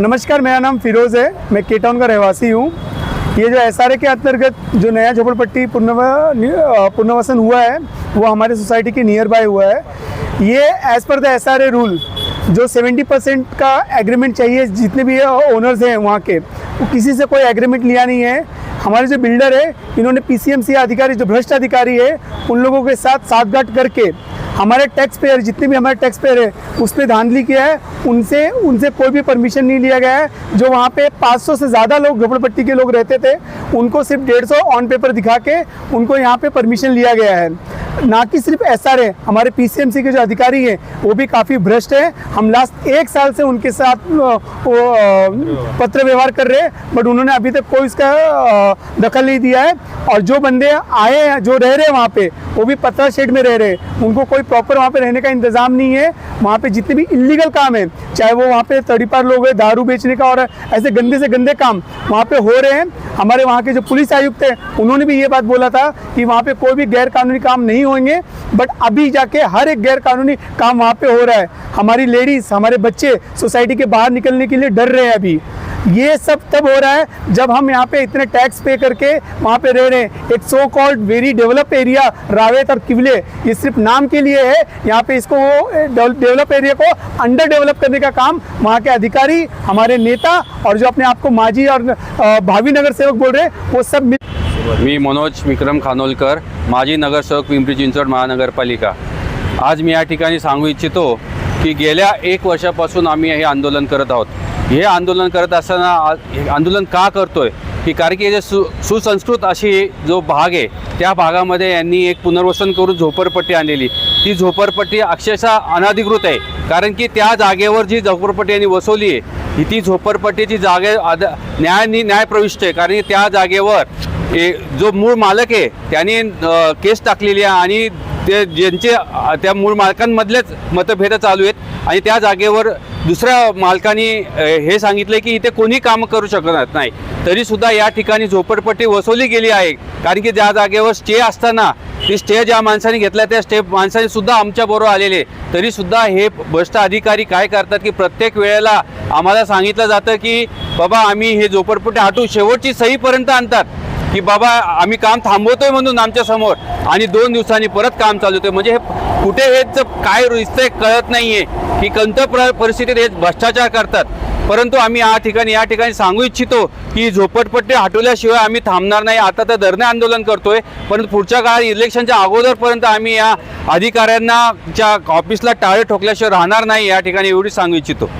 नमस्कार, मेरा नाम फिरोज़ है। मैं केटाउन का रहवासी हूँ। ये जो एसआरए के अंतर्गत जो नया झोपड़पट्टी पुनर्व पुनर्वसन हुआ है, वो हमारे सोसाइटी के नियर बाय हुआ है। ये as per the SRA rule जो 70 परसेंट का एग्रीमेंट चाहिए, जितने भी ओनर्स हैं वहाँ के, वो किसी से कोई एग्रीमेंट लिया नहीं है। हमारे जो बिल्डर है, इन्होंने पीसीएमसी अधिकारी, जो भ्रष्ट अधिकारी है, उन लोगों के साथ साठगांठ करके हमारे टैक्स पेयर जितने भी हमारे टैक्स पेयर है, उस पर धांधली किया है। उनसे उनसे कोई भी परमिशन नहीं लिया गया है। जो वहाँ पे 500 से ज़्यादा लोग, झोपड़पट्टी के लोग रहते थे, उनको सिर्फ़ 150 ऑन पेपर दिखा के उनको यहाँ पे परमिशन लिया गया है। ना कि सिर्फ़ एस हमारे पीसीएमसी के जो अधिकारी हैं, वो भी काफ़ी भ्रष्ट हैं। हम लास्ट एक साल से उनके साथ वो पत्र व्यवहार कर रहे हैं बट उन्होंने अभी तक कोई इसका दखल नहीं दिया है। और जो बंदे आए हैं, जो रह रहे हैं वहाँ पे, वो भी पत्थर शेड में रह रहे हैं। उनको कोई प्रॉपर वहाँ पे रहने का इंतज़ाम नहीं है। वहाँ पे जितने भी इलीगल काम है, चाहे वो वहाँ पे तड़ीपार लोग हैं, दारू बेचने का और ऐसे गंदे से गंदे काम वहाँ पे हो रहे हैं। हमारे वहाँ के जो पुलिस आयुक्त हैं, उन्होंने भी ये बात बोला था कि वहाँ पे कोई भी गैर कानूनी काम नहीं होंगे बट अभी जाके हर एक गैर कानूनी काम वहाँ पे हो रहा है। हमारी लेडीज़ हमारे बच्चे सोसाइटी के बाहर निकलने के लिए डर रहे हैं अभी। ये सब तब हो रहा है जब हम यहाँ पे इतने टैक्स पे करके वहाँ पे रह रहे हैं। एक so called very develop area Ravet और किवले ये सिर्फ़ नाम के लिए है। यहाँ पे इसको वो डेवलप एरिया को अंडर डेवलप करने का काम वहाँ के अधिकारी, हमारे नेता और जो अपने आप को माजी और भावी नगर सेवक बोल रहे हैं, वो सब मी मनोज विक्रम खानोलकर, माजी नगरसेवक पिंपरी चिंचवड महानगरपालिका। आज मी या ठिकाणी सांगू इच्छितो की गेल्या एक वर्षापासून आम्ही हे आंदोलन करत आहोत. हे आंदोलन करत असताना आंदोलन का करतोय? की कारण की जे सु सुसंस्कृत अशी जो भाग आहे त्या भागामध्ये यांनी एक पुनर्वसन करून झोपडपट्टी आणलेली. ती झोपडपट्टी अक्षरशः अनाधिकृत आहे. कारण की त्या जागेवर जी झोपडपट्टी यांनी वसवली आहे ही ती झोपडपट्टीची जागे आद न्याय न्यायप्रविष्ट आहे. कारण की त्या जागेवर ए जो मूळ मालक आहे त्याने केस टाकलेली आहे आणि ते ज्यांचे त्या मूळ मालकांमधलेच मतभेद चालू आहेत आणि त्या जागेवर दुसऱ्या मालकाने हे सांगितलं की इथे कोणी कामं करू शकत नाही. तरीसुद्धा या ठिकाणी झोपडपट्टी वसवली गेली आहे. कारण की ज्या जागेवर स्टे असताना ती स्टे ज्या माणसाने घेतला त्या स्टे माणसाने सुद्धा आमच्याबरोबर आलेले तरीसुद्धा हे भ्रष्ट अधिकारी काय करतात की प्रत्येक वेळेला आम्हाला सांगितलं जातं की बाबा आम्ही हे झोपडपट्टी हटू शेवटची सहीपर्यंत आणतात. की बाबा आम्ही काम थांबवतोय म्हणून आमच्यासमोर. आणि दोन दिवसांनी परत काम चालू होतोय. म्हणजे हे कुठे हेच काय रुजतंय कळत नाहीये. की कोणत्या परिस्थितीत हे भ्रष्टाचार करतात. परंतु आम्ही या ठिकाणी या ठिकाणी सांगू इच्छितो की झोपटपट्टी हटवल्याशिवाय आम्ही थांबणार नाही. आता तर धरणे आंदोलन करतोय. परंतु पुढच्या काळात इलेक्शनच्या अगोदरपर्यंत आम्ही या अधिकाऱ्यांना ज्या ऑफिसला टाळे ठोकल्याशिवाय राहणार नाही या ठिकाणी एवढी सांगू इच्छितो.